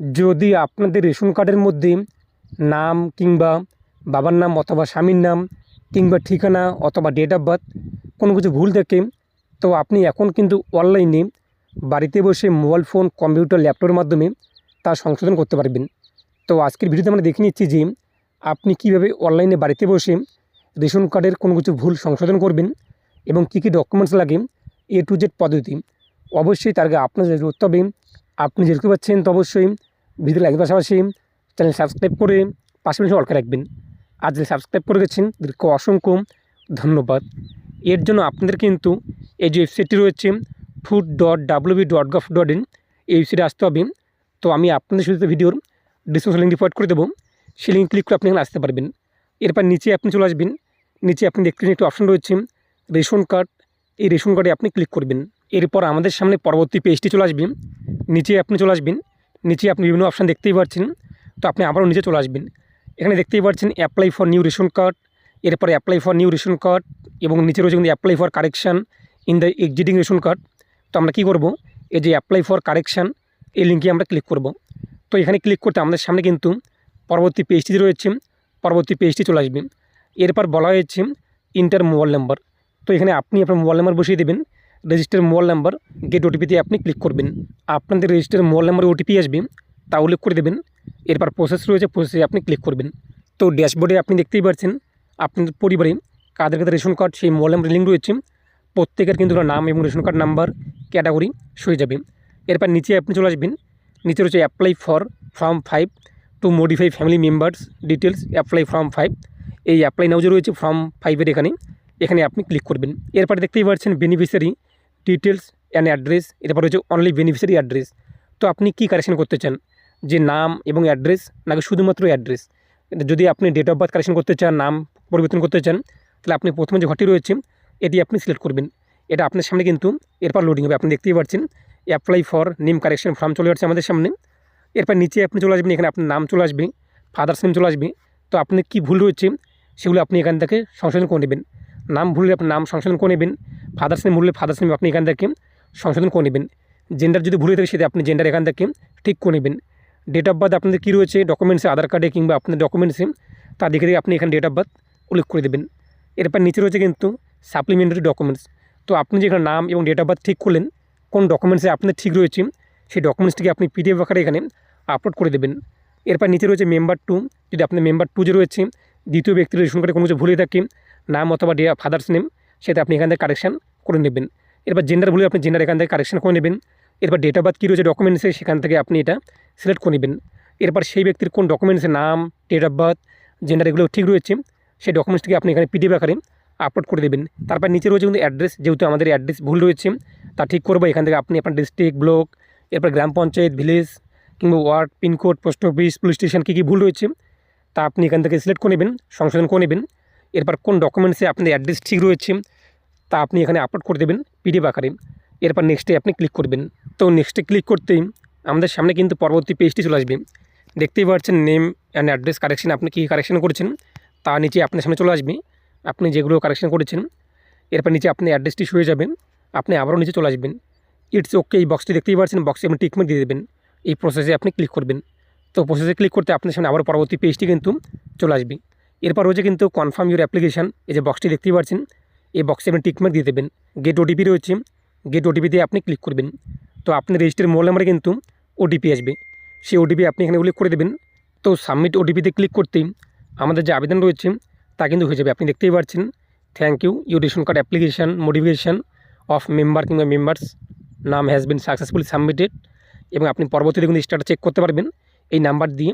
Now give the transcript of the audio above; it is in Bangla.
যদি আপনাদের রেশন কার্ডের মধ্যে নাম কিংবা বাবার নাম অথবা স্বামীর নাম কিংবা ঠিকানা অথবা ডেট অফ বার্থ কোনো কিছু ভুল থাকে তো আপনি এখন কিন্তু অনলাইনে বাড়িতে বসে মোবাইল ফোন কম্পিউটার ল্যাপটপের মাধ্যমে তা সংশোধন করতে পারবেন। তো আজকের ভিডিওতে আমরা দেখে নিচ্ছি যে আপনি কীভাবে অনলাইনে বাড়িতে বসে রেশন কার্ডের কোনো কিছু ভুল সংশোধন করবেন এবং কী কী ডকুমেন্টস লাগে এ টু জেড পদ্ধতি। অবশ্যই তার আগে আপনার করতে হবে আপনি যেরকম পাচ্ছেন, তো অবশ্যই ভিডিও লাইক পাশাপাশি চ্যানেল সাবস্ক্রাইব করে পাশাপাশি অলকে রাখবেন। আর যদি সাবস্ক্রাইব করে গেছেন, তাদেরকে অসংখ্য ধন্যবাদ। এর জন্য আপনাদের কিন্তু এই যে ওয়েবসাইটটি রয়েছে food dot WB dot gov dot in এই ওয়েবসাইটে আসতে হবে। তো আমি আপনাদের সাথে ভিডিওর ডিসক্রিপশন লিঙ্ক প্রোভাইড করে দেবো। সেই লিঙ্ক ক্লিক করে আপনি এখানে আসতে পারবেন। এরপর নিচে আপনি চলে আসবেন। নিচে আপনি দেখতে একটি অপশন রয়েছে, রেশন কার্ড। এই রেশন কার্ডে আপনি ক্লিক করবেন। এরপর আমাদের সামনে পরবর্তী পেজটি চলে আসবেন নিচে আপনি চলে আসবেন। নিচে আপনি বিভিন্ন অপশান দেখতেই পাচ্ছেন তো আপনি আবারও নিচে চলে আসবেন। এখানে দেখতেই পাচ্ছেন apply for new ration card এরপরে apply for new ration card এবং নিচে রয়েছে কিন্তু apply for correction in the existing ration card তো আমরা কী করব? এই যে অ্যাপ্লাই ফর কারেকশান এই লিঙ্কে আমরা ক্লিক করব। তো এখানে ক্লিক করতে আমাদের সামনে কিন্তু পরবর্তী পেজটি রয়েছে। পরবর্তী পেজটি চলে আসবে। এরপর বলা হয়েছে ইন্টার মোবাইল নাম্বার তো এখানে আপনি আপনার মোবাইল নাম্বার বসিয়ে দেবেন। রেজিস্টার মোবাইল নাম্বার গেট ওটিপিতে আপনি ক্লিক করবেন। আপনাদের রেজিস্টার মোবাইল নাম্বারে ওটিপি আসবে, তা উল্লেখ করে দেবেন। এরপর প্রসেস রয়েছে প্রসেসে আপনি ক্লিক করবেন। তো ড্যাশবোর্ডে আপনি দেখতেই পাচ্ছেন, আপনাদের পরিবারে কাদের কাদের রেশন কার্ড সেই মোবাইল নাম্বার লিঙ্ক রয়েছে। প্রত্যেকের কিন্তু নাম এবং রেশন কার্ড নাম্বার ক্যাটাগরি হয়ে যাবে। এরপর নিচে আপনি চলে আসবেন। নিচে রয়েছে apply for form five to modify family members details apply form five এই অ্যাপ্লাই নাও যে রয়েছে ফর্ম ফাইভের এখানে এখানে আপনি ক্লিক করবেন। এরপর দেখতেই পাচ্ছেন বেনিফিশিয়ারি ডিটেলস অ্যান্ড অ্যাড্রেস এরপর রয়েছে অনলি বেনিফিশিয়ারি অ্যাড্রেস তো আপনি কী কারেকশন করতে চান? যে নাম এবং অ্যাড্রেস নাকি শুধুমাত্র অ্যাড্রেস যদি আপনি ডেট অফ বার্থ কারেকশন করতে চান, নাম পরিবর্তন করতে চান, তাহলে আপনি প্রথমে যে ঘরটি রয়েছে, এটি আপনি সিলেক্ট করবেন। এটা আপনার সামনে কিন্তু এরপর লোডিং হবে। আপনি দেখতেই পাচ্ছেন apply for name correction form চলে যাচ্ছে আমাদের সামনে। এরপর নিচে আপনি চলে আসবেন, এখানে আপনার নাম চলে আসবে ফাদার্স নেম চলে আসবে। তো আপনি কী ভুল রয়েছে, সেগুলো আপনি এখান থেকে সংশোধন করে নেবেন। নাম ভুললে আপনার নাম সংশোধন করে নেবেন। ফাদার্স নেম ভুললে ফাদার্স নেম আপনি এখান থেকে সংশোধন করে নেবেন। জেন্ডার যদি ভুলে থাকে, সেটা আপনি জেন্ডার এখান থেকে ঠিক করে নেবেন। ডেট অফ বার্থ আপনাদের কী রয়েছে? ডকুমেন্টসে আধার কার্ডে কিংবা আপনার ডকুমেন্টসে তা দেখে দেখে আপনি এখানে ডেট অফ বার্থ উল্লেখ করে দেবেন। এরপর নিচে রয়েছে কিন্তু সাপ্লিমেন্টারি ডকুমেন্টস তো আপনি যেখানে নাম এবং ডেট অফ বার্থ ঠিক করলেন, কোন ডকুমেন্টসে আপনার ঠিক রয়েছে, সেই ডকুমেন্টসটিকে আপনি পিডিএফ আকারে এখানে আপলোড করে দেবেন। এরপর নিচে রয়েছে মেম্বার টু যদি আপনার মেম্বার টু যে রয়েছে, দ্বিতীয় ব্যক্তির রেশন কার্ডে কোনো কিছু ভুলে থাকে, নাম অথবা ডে ফাদার্স নেম সেটা আপনি এখান থেকে কারেকশান করে নেবেন। এরপর জেন্ডার ভুলে আপনি জেন্ডার এখান থেকে কারেকশান করে নেবেন। এরপর ডেট অফ বার্থ কী রয়েছে ডকুমেন্টসে সেখান থেকে আপনি এটা সিলেক্ট করে নেবেন। এরপর সেই ব্যক্তির কোন ডকুমেন্টসের নাম ডেট অফ বার্থ জেন্ডার এগুলো ঠিক রয়েছে, সেই ডকুমেন্টসটিকে আপনি এখানে পিডিএফ আকারে আপলোড করে দেবেন। তারপর নিচে রয়েছে কিন্তু অ্যাড্রেস যেহেতু আমাদের অ্যাড্রেস ভুল রয়েছে, তা ঠিক করব। এখান থেকে আপনি আপনার ডিস্ট্রিক্ট ব্লক এরপর গ্রাম পঞ্চায়েত ভিলেজ কিংবা ward pincode post office police station কী কী ভুল রয়েছে, তা আপনি এখান থেকে সিলেক্ট করে নেবেন, সংশোধন করে নেবেন। এরপর কোন ডকুমেন্টসে আপনাদের অ্যাড্রেস ঠিক রয়েছে তা আপনি এখানে আপলোড করে দেবেন পিডিএফ আকারে। এরপর নেক্সটে আপনি ক্লিক করবেন। তো নেক্সটে ক্লিক করতেই আমাদের সামনে কিন্তু পরবর্তী পেজটি চলে আসবে। দেখতেই পাচ্ছেন নেম অ্যান্ড অ্যাড্রেস কারেকশন আপনি কী কারেকশন করেছেন, তা নিচে আপনার সামনে চলে আসবে। আপনি যেগুলো কারেকশন করেছেন, এরপর নিচে আপনি অ্যাড্রেসটি শুয়ে যাবেন, আপনি আবারও নিচে চলে আসবেন। ইটস ওকে এই বক্সটি দেখতেই পাচ্ছেন বক্সে আপনি টিকমার্ক দিয়ে দেবেন। এই প্রসেসে আপনি ক্লিক করবেন। তো প্রসেসে ক্লিক করতে আপনার সামনে আবার পরবর্তী পেজটি কিন্তু চলে আসবে। এরপর রয়েছে কিন্তু কনফার্ম ইউর অ্যাপ্লিকেশান এই যে বক্সটি দেখতেই পাচ্ছেন এই বক্সে আপনি টিকমার্ক দিয়ে দেবেন। গেট ওটিপি রয়েছে। গেট ওটিপি দিয়ে আপনি ক্লিক করবেন। তো আপনার রেজিস্টার মোবাইল নাম্বারে কিন্তু ওটিপি আসবে। সেই ওটিপি আপনি এখানে উল্লেখ করে দেবেন। তো সাবমিট ওটিপিতে ক্লিক করতেই আমাদের যে আবেদন রয়েছে, তা কিন্তু হয়ে যাবে। আপনি দেখতেই পাচ্ছেন thank you you ration card application modification of member কিংবা মেম্বার্স নাম হ্যাজ বিন সাকসেসফুলি সাবমিটেড এবং আপনি পরবর্তীতে কিন্তু স্টার্ট চেক করতে পারবেন। এই নাম্বার দিয়ে